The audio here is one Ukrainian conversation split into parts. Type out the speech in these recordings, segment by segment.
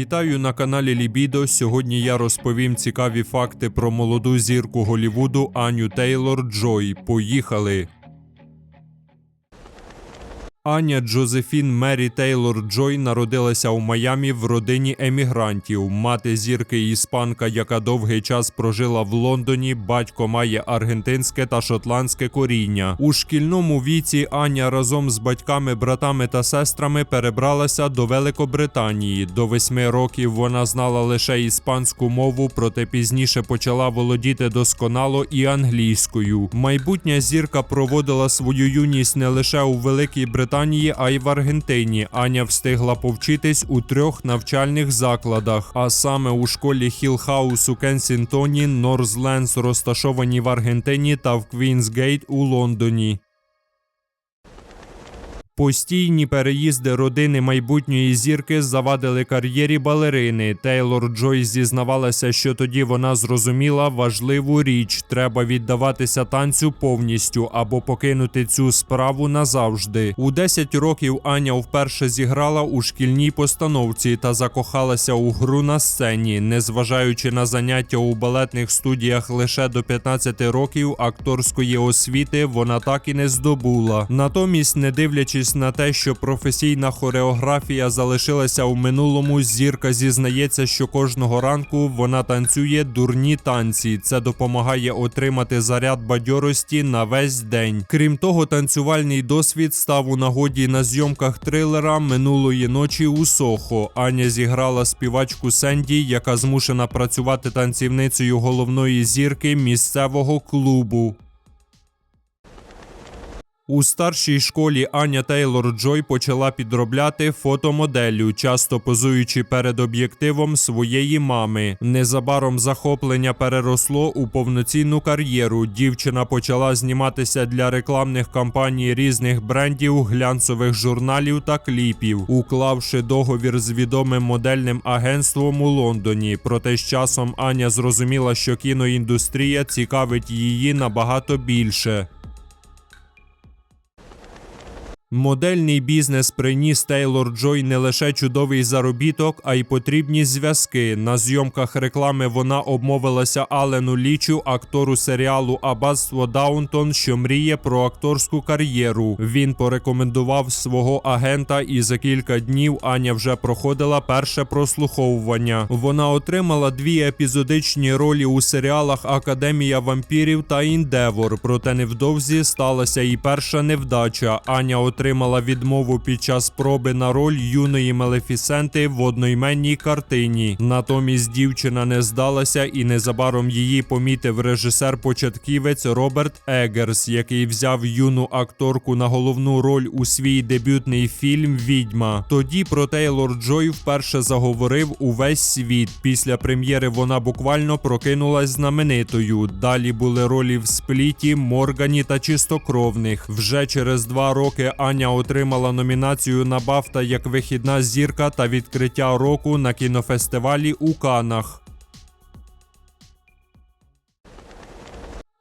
Вітаю на каналі Лібідо. Сьогодні я розповім цікаві факти про молоду зірку Голівуду Аню Тейлор Джой. Поїхали! Аня Джозефін Мері Тейлор Джой народилася у Майамі в родині емігрантів. Мати зірки іспанка, яка довгий час прожила в Лондоні. Батько має аргентинське та шотландське коріння. У шкільному віці Аня разом з батьками, братами та сестрами перебралася до Великобританії. До восьми років вона знала лише іспанську мову, проте пізніше почала володіти досконало і англійською. Майбутня зірка проводила свою юність не лише у Великій Британії, а й в Аргентині. Аня встигла повчитись у трьох навчальних закладах, а саме у школі Хілхаус у Кенсінтоні, Норзленс розташовані в Аргентині та в Квінсгейт у Лондоні. Постійні переїзди родини майбутньої зірки завадили кар'єрі балерини. Тейлор Джой зізнавалася, що тоді вона зрозуміла важливу річ: треба віддаватися танцю повністю або покинути цю справу назавжди. У 10 років Аня вперше зіграла у шкільній постановці та закохалася у гру на сцені. Незважаючи на заняття у балетних студіях лише до 15 років, акторської освіти вона так і не здобула. Натомість, не дивлячись на те, що професійна хореографія залишилася у минулому, зірка зізнається, що кожного ранку вона танцює дурні танці. Це допомагає отримати заряд бадьорості на весь день. Крім того, танцювальний досвід став у нагоді на зйомках трилера минулої ночі у Сохо. Аня зіграла співачку Сенді, яка змушена працювати танцівницею головної зірки місцевого клубу. У старшій школі Аня Тейлор Джой почала підробляти фотомоделлю, часто позуючи перед об'єктивом своєї мами. Незабаром захоплення переросло у повноцінну кар'єру. Дівчина почала зніматися для рекламних кампаній різних брендів, глянцевих журналів та кліпів, уклавши договір з відомим модельним агентством у Лондоні. Проте з часом Аня зрозуміла, що кіноіндустрія цікавить її набагато більше. Модельний бізнес приніс Тейлор Джой не лише чудовий заробіток, а й потрібні зв'язки. На зйомках реклами вона обмовилася Алену Лічу, актору серіалу Аббатство Даунтон, що мріє про акторську кар'єру. Він порекомендував свого агента, і за кілька днів Аня вже проходила перше прослуховування. Вона отримала дві епізодичні ролі у серіалах Академія вампірів та Індевор. Проте невдовзі сталася і перша невдача. Аня отримала відмову під час проби на роль юної Мелефісенти в одноіменній картині. Натомість дівчина не здалася, і незабаром її помітив режисер-початківець Роберт Егерс, який взяв юну акторку на головну роль у свій дебютний фільм Відьма. Тоді про Тейлор Джой вперше заговорив увесь світ. Після прем'єри вона буквально прокинулась знаменитою. Далі були ролі в спліті, Моргані та чистокровних. Вже через два роки Аня отримала номінацію на Бафта як вихідна зірка та відкриття року на кінофестивалі у Канах.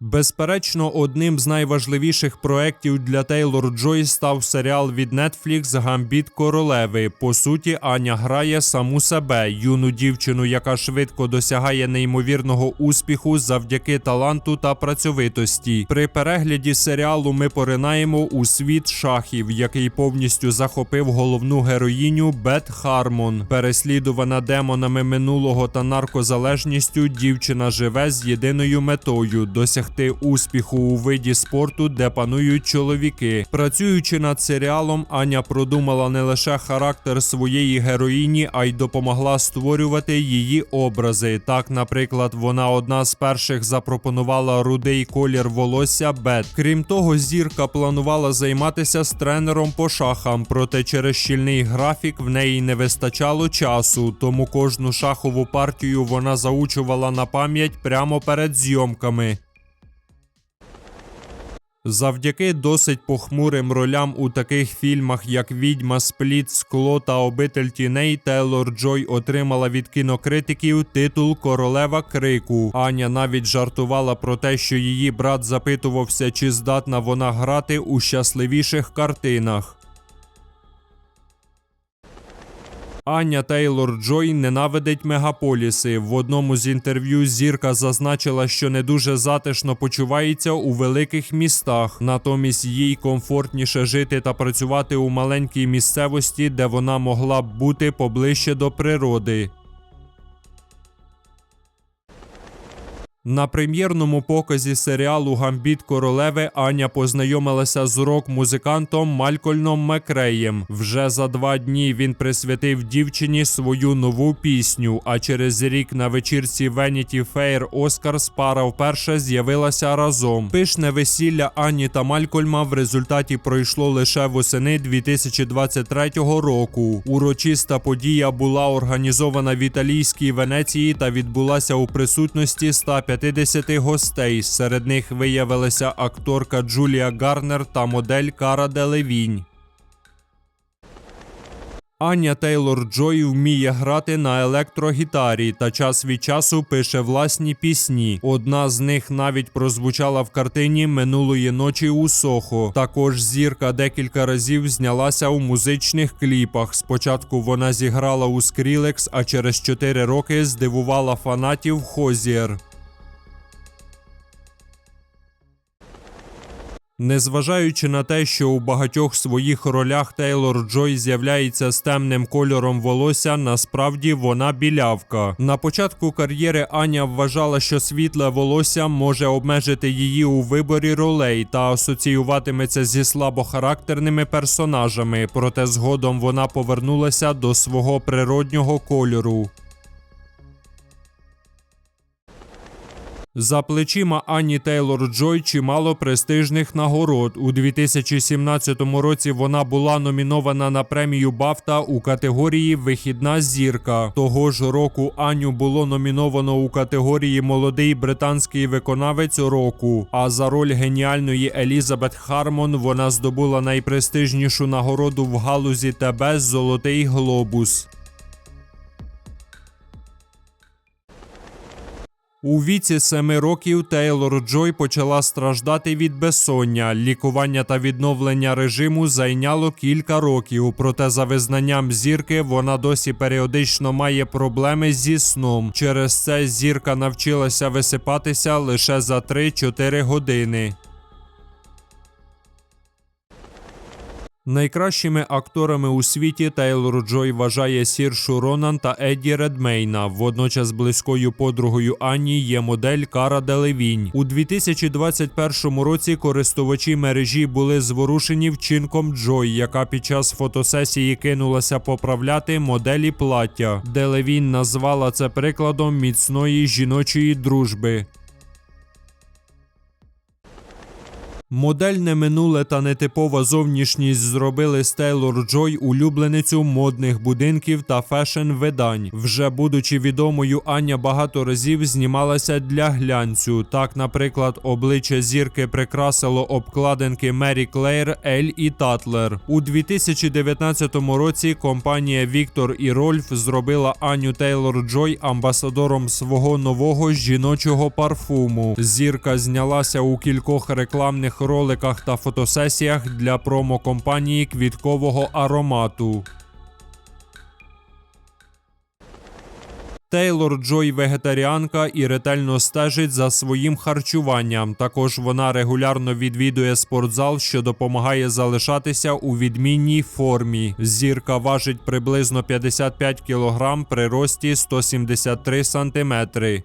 Безперечно, одним з найважливіших проєктів для Тейлор Джой став серіал від Netflix Гамбіт королеви. По суті, Аня грає саму себе, юну дівчину, яка швидко досягає неймовірного успіху завдяки таланту та працьовитості. При перегляді серіалу ми поринаємо у світ шахів, який повністю захопив головну героїню Бет Хармон. Переслідувана демонами минулого та наркозалежністю, дівчина живе з єдиною метою досягти успіху у виді спорту, де панують чоловіки. Працюючи над серіалом, Аня продумала не лише характер своєї героїні, а й допомогла створювати її образи. Так, наприклад, вона одна з перших запропонувала рудий колір волосся Бет. Крім того, зірка планувала займатися з тренером по шахам, проте через щільний графік в неї не вистачало часу, тому кожну шахову партію вона заучувала на пам'ять прямо перед зйомками. Завдяки досить похмурим ролям у таких фільмах, як Відьма, Спліт, Скло та Обитель тіней, Тейлор Джой отримала від кінокритиків титул Королева Крику. Аня навіть жартувала про те, що її брат запитувався, чи здатна вона грати у щасливіших картинах. Аня Тейлор Джой ненавидить мегаполіси. В одному з інтерв'ю зірка зазначила, що не дуже затишно почувається у великих містах. Натомість їй комфортніше жити та працювати у маленькій місцевості, де вона могла б бути поближче до природи. На прем'єрному показі серіалу Гамбіт королеви Аня познайомилася з рок-музикантом Малькольном Мекреєм. Вже за два дні він присвятив дівчині свою нову пісню. А через рік на вечірці Vanity Fair Oscars пара вперше з'явилася разом. Пишне весілля Ані та Малькольма в результаті пройшло лише восени 2023 року. Урочиста подія була організована в італійській Венеції та відбулася у присутності 150 гостей. Серед них виявилася акторка Джулія Гарнер та модель Кара Делевінь. Аня Тейлор Джой вміє грати на електрогітарі та час від часу пише власні пісні. Одна з них навіть прозвучала в картині минулої ночі у Сохо. Також зірка декілька разів знялася у музичних кліпах. Спочатку вона зіграла у Skrillex, а через 4 роки здивувала фанатів Хозіер. Незважаючи на те, що у багатьох своїх ролях Тейлор Джой з'являється з темним кольором волосся, насправді вона білявка. На початку кар'єри Аня вважала, що світле волосся може обмежити її у виборі ролей та асоціюватиметься зі слабохарактерними персонажами, проте згодом вона повернулася до свого природнього кольору. За плечима Ані Тейлор Джой чимало престижних нагород. У 2017 році вона була номінована на премію Бафта у категорії Вихідна зірка. Того ж року Аню було номіновано у категорії Молодий британський виконавець року. А за роль геніальної Елізабет Хармон вона здобула найпрестижнішу нагороду в галузі ТБ Золотий глобус. У віці семи років Тейлор Джой почала страждати від безсоння. Лікування та відновлення режиму зайняло кілька років. Проте, за визнанням зірки, вона досі періодично має проблеми зі сном. Через це зірка навчилася висипатися лише за 3-4 години. Найкращими акторами у світі Тейлор Джой вважає Сіршу Ронан та Едді Редмейна. Водночас близькою подругою Ані є модель Кара Делевінь. У 2021 році користувачі мережі були зворушені вчинком Джой, яка під час фотосесії кинулася поправляти моделі плаття. Делевінь назвала це прикладом міцної жіночої дружби. Модельне минуле та нетипова зовнішність зробили з Тейлор Джой улюбленицю модних будинків та фешн-видань. Вже будучи відомою, Аня багато разів знімалася для глянцю. Так, наприклад, обличчя зірки прикрасило обкладинки Мері Клейр, Ель і Татлер. У 2019 році компанія Віктор і Рольф зробила Аню Тейлор Джой амбасадором свого нового жіночого парфуму. Зірка знялася у кількох рекламних роликах та фотосесіях для промо-компанії квіткового аромату. Тейлор Джой вегетаріанка і ретельно стежить за своїм харчуванням. Також вона регулярно відвідує спортзал, що допомагає залишатися у відмінній формі. Зірка важить приблизно 55 кг при рості 173 сантиметри.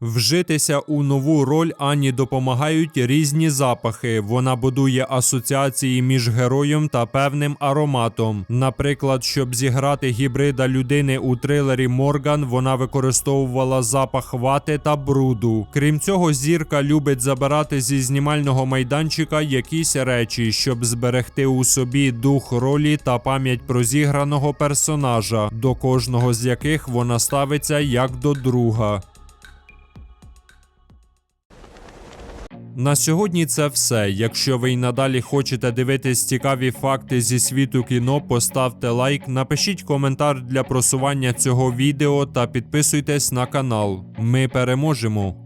Вжитися у нову роль Ані допомагають різні запахи. Вона будує асоціації між героєм та певним ароматом. Наприклад, щоб зіграти гібрида людини у трилері Морган, вона використовувала запах вати та бруду. Крім цього, зірка любить забирати зі знімального майданчика якісь речі, щоб зберегти у собі дух ролі та пам'ять про зіграного персонажа, до кожного з яких вона ставиться як до друга. На сьогодні це все. Якщо ви й надалі хочете дивитись цікаві факти зі світу кіно, поставте лайк, напишіть коментар для просування цього відео та підписуйтесь на канал. Ми переможемо!